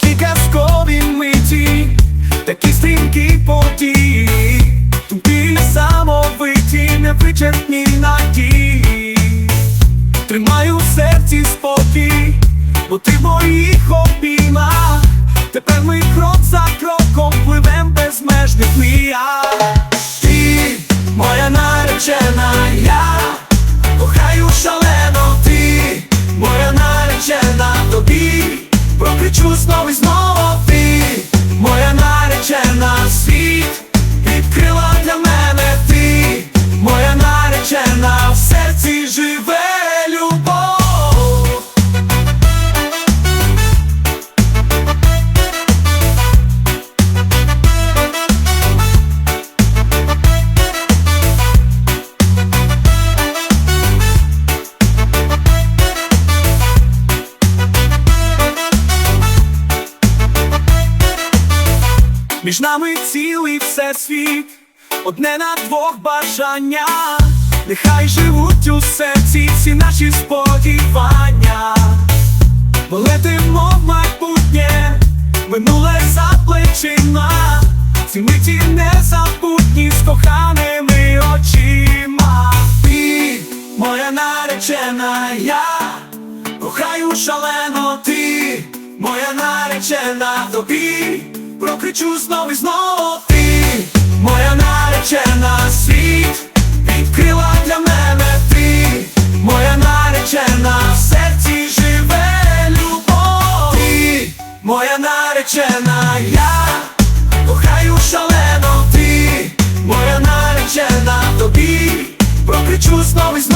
такі казкові миті, такі стрімкі події, тупі самовиті невичерпні надії. Тримаю в серці спокій, бо ти моїх обійма. Тепер ми крок за кроком пливем безмежних мія. Ти моя наречена. Між нами цілий всесвіт, одне на двох бажання, нехай живуть у серці всі наші сподівання, бо летимо в майбутнє, минуле за плечима, ці миті незабутні з коханими очима. Ти, моя наречена, я кохаю шалено. Ти, моя наречена тобі, прокричу знов і знов ти, моя наречена світ, відкрила для мене ти, моя наречена в серці живе любов, ти, моя наречена, я кохаю шалено ти, моя наречена тобі, прокричу знов і знов